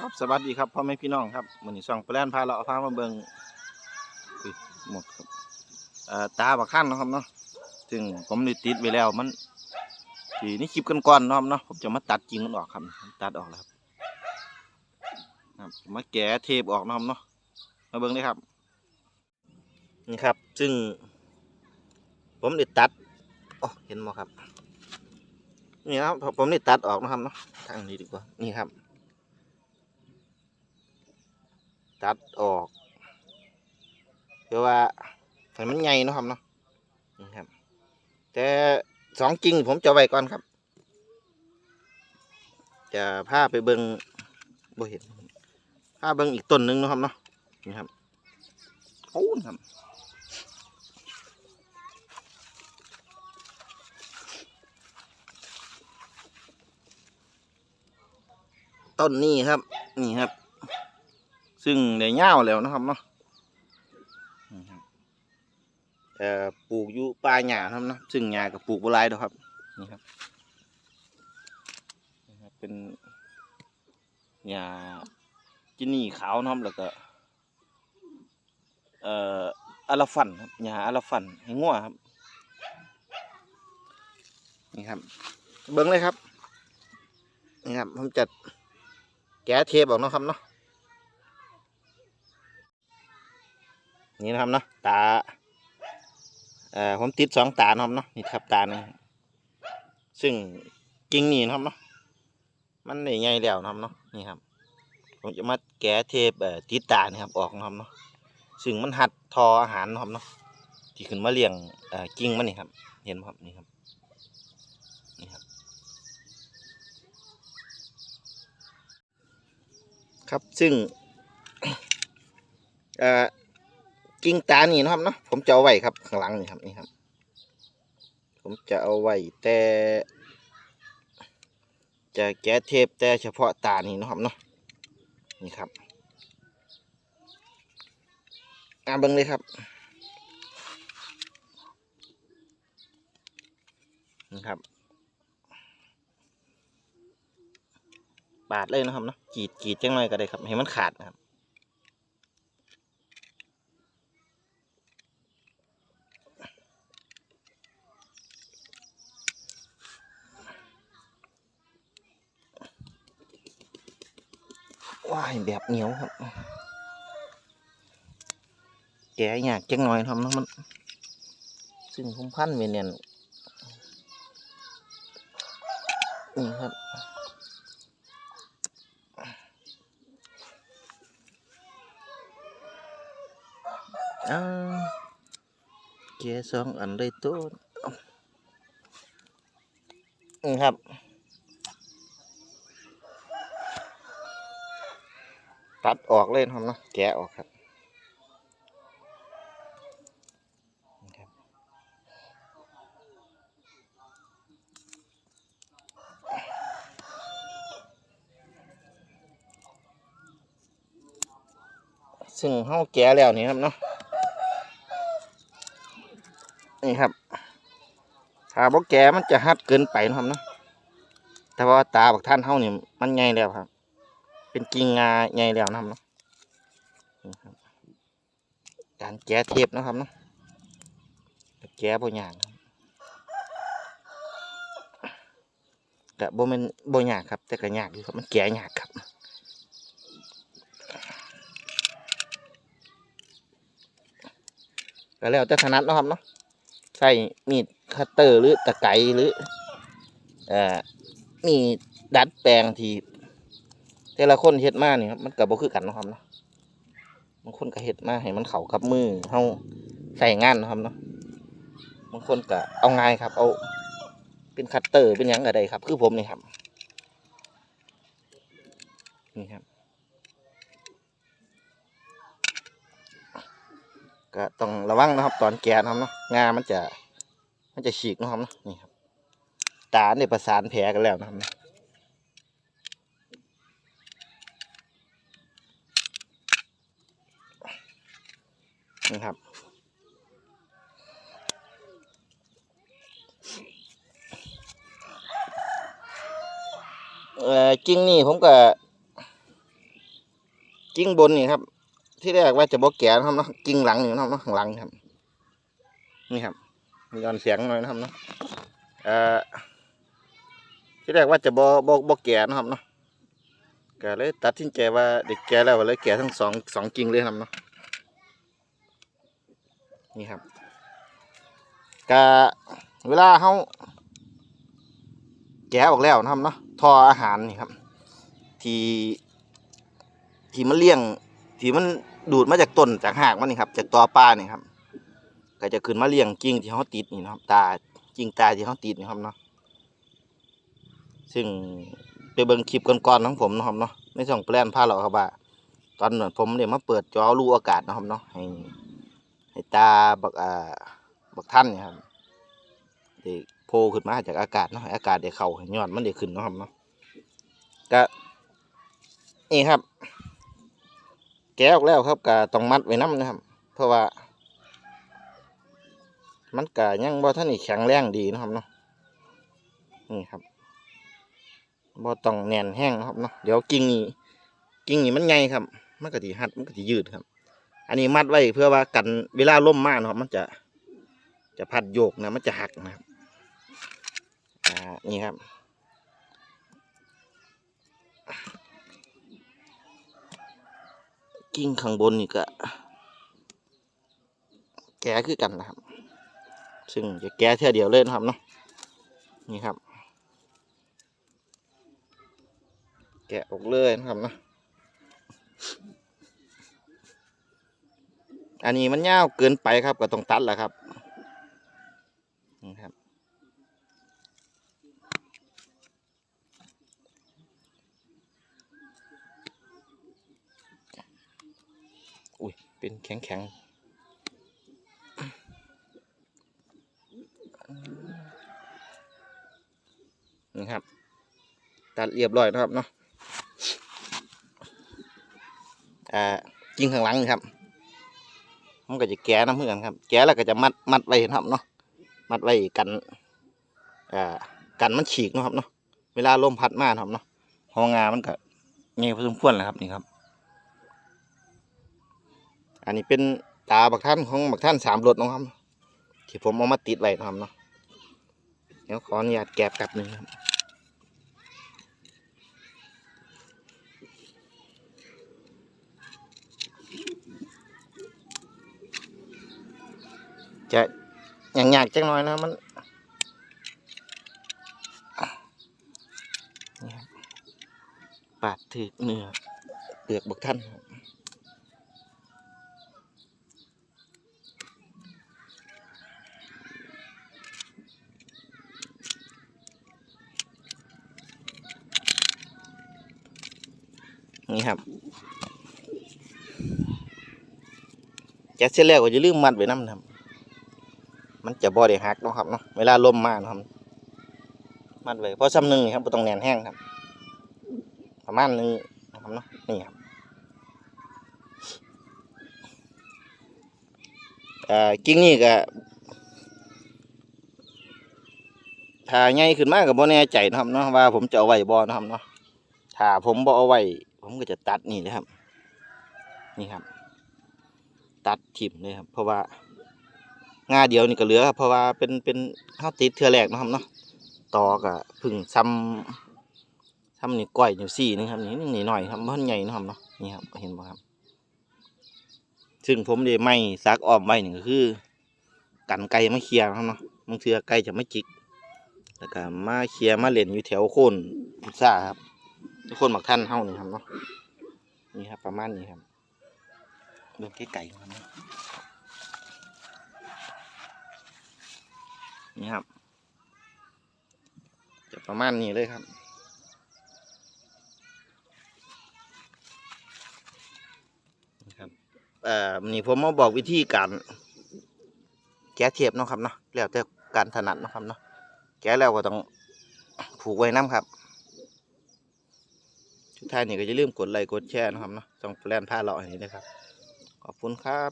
ครับสวัสดีครับพ่อแม่พี่น้องครับมือนี้ส่องไปลนพาเราพามาเบิงอุ๊ยหมดครับเอ่อตาบักขั้นเนาะครับเนาะซึ่งผมได้ติดไว้แล้วมันทีนี่คลิปกันก่อนๆเนาะครับเนาะผมจะมาตัดจริงมันออกครับ ตัดออกแล้วครับครับมาแกะเทปออกเนาะครับเนาะมาเบิงเลยครับนี่ครับ ซึ่ง ผมได้ตัดอ๋อเห็นไหมครับ นี่ครับผมได้ตัดออกเนาะครับเนาะทางนี้ดีกว่านี่ครับ ตัดออกเพื่อว่าให้มันใหญ่เนาะครับเนาะนะครับ แต่สองจริงผมจะไว้ก่อนครับ จะพาไปเบิงบ่เห็นพาเบิงอีกต้นหนึ่งเนาะครับเนาะนี่ครับโอ้ครับต้นนี้ครับ นี่ครับ ซึ่งได้ย่าแล้วนะครับเนาะเอ่อปลูกอยู่ป่าหญ้าครับนะซึ่งหญ้ากับปลูกบัหลายดอกครับนี่ครับนี่ครับเป็นหญ้าจินี่ขาวนะครับแล้วก็เอ่ออาราฟันครับหญ้าอาราฟันให้งัวครับนี่ครับ เบิ้งเลยครับนี่ครับผมจัดแกะเทปออกนะครับเนาะ นี่นะครับเนาะตาเอ่อผมติดสองตานะครับเนาะนี่ครับตาหนึงซึ่งกิ่งนี่นะครับเนาะมันใหญ่แล้วนะครับเนาะนี่ครับผมจะมาแกะเทปเอ่อติดตานี่ครับออกนะครับเนาะซึ่งมันหัดทออาหารนะครับเนาะที่ขึ้นมาเลี้ยงเอ่อกิ่งมันนี่ครับ เห็นไหมครับนี่ครับนี่ครับครับซึ่งเอ่อ กิ่งตานี่นะครับเนาะผมจะเอาไว้ครับข้างหลังนี่ครับนี่ครับ ผมจะเอาไว้แต่ จะแกะเทปแต่เฉพาะตานี่นะครับเนาะนี่ครับอ่าเบิ้งเลยครับนี่ครับปาดเลยนะครับเนาะกรีดกรีดจังหน่อยก็ได้ครับให้มันขาดนะครับ ว้าย แบบเหนียวครับ แกะยากจังหน่อยทำนะมัน ซึ่งผมพันเวเนี่ยนี่ครับอ้าแกะสองอันเลยต้นนี่ครับ ตัดออกเลยนะครับเนาะแกะออกครับซึ่งเฮาแกะแล้วนี่ครับเนาะนี่ครับถ้าบ่แกะมันจะหัดเกินไปนะครับเนาะแต่ว่าตาบักท่านเฮานี่มันใหญ่แล้วครับ เป็นกิ่งงาใหญ่แล้วนะครับเนาะการแกะเทปนะครับเนาะแกะบ่ยากครับกะบ่แม่นบ่ยากครับ แต่ก็ยากอยู่ครับมันแกะยากครับก็แล้วแต่ถนัดนะครับเนาะใช้มีดคัตเตอร์หรือตะไคร้หรือเอ่อมีดดัดแปลงที่ แต่ละคนเฮ็ดมาเนี่ครับมันก็บ่คือกันนะครับเนาะบางคนก็เฮ็ดมาให้มันเข้ากับมือเฮาใส่งานนะครับเนาะบางคนก็เอาง่ายครับ เอา เป็นคัตเตอร์เป็นยังก็ได้ครับ คือผมนี่ครับนี่ครับก็ต้องระวังนะครับ ตอนแกะนะครับเนาะงามันจะ มันจะฉีกนะครับเนาะนี่ครับตาเนี่ยประสานแผลกันแล้วนะครับ นะครับ เอ่อจิงนี่ผมก็กิ่งบนนี่ครับ ที่แรกว่าจะบ่แก่นะครับเนาะกิ่งหลังนี่นะครับเนาะข้างหลังครับ นี่ครับมีย้อนเสียงหน่อยนะครับเนาะเอ่อที่แรกว่าจะบ่บ่บ่แก่นะครับเนาะก็เลยตัดสินใจว่าเด็กแก่แล้วเลยแก่ทั้งสองสองกิ่งเลยครับเนาะ นี่ครับก็เวลาเฮาแก่ออกแล้วนะครับเนาะทออาหารนี่ครับ ที่ที่มันเลี้ยงที่มันดูดมาจากต้นจากหากมันนี่ครับ จากตอปลานี่ครับ ก็จะขึ้นมาเลี้ยงกิ่งที่เขาติดนี่นะครับ ตากิ่งตาที่เขาติดนี่ครับเนาะซึ่งไปเบิ่งคลิปก่อนๆของผมนะครับเนาะในช่องแปลนพาเราครับว่าตอนนั้นผมเนี่ยมาเปิดจอรูอากาศนะครับเนาะให้ ให้ตาบักอ่าบักท่านเนี่ยครับได้โผล่ขึ้นมาจากอากาศเนาะอากาศได้เข้าหยอดมันได้ขึ้นเนาะครับเนาะก็นี่ครับ แกะออกแล้วครับก็ต้องมัดไว้น้ำนะครับ เพราะว่า มันก็ยังบ่ท่านนี่แข็งแรงดีนะครับเนาะนี่ครับบ่ต้องแน่นแห้งนะครับเนาะเดี๋ยวกิ่งนี้กิ่งนี้มันใหญ่ครับ มันก็สิหัดมันก็สิยืดครับ อันนี้มัดไว้เพื่อว่ากันเวลาล่มมากนะครับ มันจะจะพัดโยกนะมันจะหักนะครับอ่านี่ครับ กิ่งข้างบนนี่ก็ แก่คือกันนะครับ ซึ่งจะแก้เท่าเดียวเลยนะครับเนาะนี่ครับ แกะออกเลยนะครับเนาะ อันนี้มันยาวเกินไปครับก็ต้องตัดแหละครับนี่ครับ อุ้ย เป็นแข็งแข็งนี่ครับ ตัดเรียบร้อยนะครับเนาะ อ่า กิ่งข้างหลังนะครับ มันก็จะแก้น้ำเพื่อนครับ แก้แล้วก็จะมัดมัดไว้นะครับเนาะมัดไว้กันอ่ากันมันฉีกนะครับเนาะเวลาลมพัดมาครับเนาะหองามันก็เงี้ยพอสมควรแหละครับนี่ครับ อันนี้เป็นตาบักท่านของบักท่านสามรถนะครับที่ผมเอามาติดไว้นะครับเนาะเดี๋ยวขออนุญาตแกะแป๊บหนึ่งครับ จะอย่างยากจังน้อยนะมันปาดถือเนื้อเปลือกบักท่านครับนี่ครับแกะเสร็จแล้วก็จะลืมมัดไว้น้ำนะครับ มันจะบ่ได้หักเนาะครับเนาะเวลาลมมาเนาะครับมัดไว้เพราะซ้ำหนึ่งนะครับต้องแนนแห้งครับ ประมาณนี้นะครับเนาะนี่ครับกิ่งนี่ก็ถ้าใหญ่ขึ้นมาก็บ่แน่ใจนะครับเนาะว่าผมจะเอาไว้บ่เนะครับเนาะถ้าผมบ่เอาไว้ผมก็จะตัดนี่เลยครับ นี่ครับ ตัดถิ่มเลยครับ เพราะว่า งาเดียวนี่ก็เหลือครับเพราะว่าเป็นเป็นข้าวติดเทือแรกนะครับเนาะตอก็เพึ่งซ้ำซ้ำนี่ก้อยอยู่สี่นึงครับนี่นี่หน่อยครับมันใหญ่นะครับเนาะนี่ครับเห็นบ่ครับ ซึ่งผมได้ไม่ซักอ้อมไว้นี่ก็คือ กันไก่มาเคลียร์ครับเนาะบางเทือไก่จะไม่จิกแล้วก็มาเคลียร์มาเล่นอยู่แถวโคนพุทราครับโคนหมักท่านเฮานี่ครับเนาะนี่ครับประมาณนี้ครับเริ่มไก่ครับ นี่ครับ จะประมาณนี้เลยครับครับเอ่อนี่ผมมาบอกวิธีการแก้เทียบเนาะครับเนาะแล้วแต่การถนัดเนาะครับเนาะแก้แล้วก็ต้องผูกไว้น้ำครับสุดท้ายนี่ก็จะลืมกดไลค์กดแชร์นะครับเนาะต้องแลนผ้าเลาะอย่างนี้นะครับ ขอบคุณครับ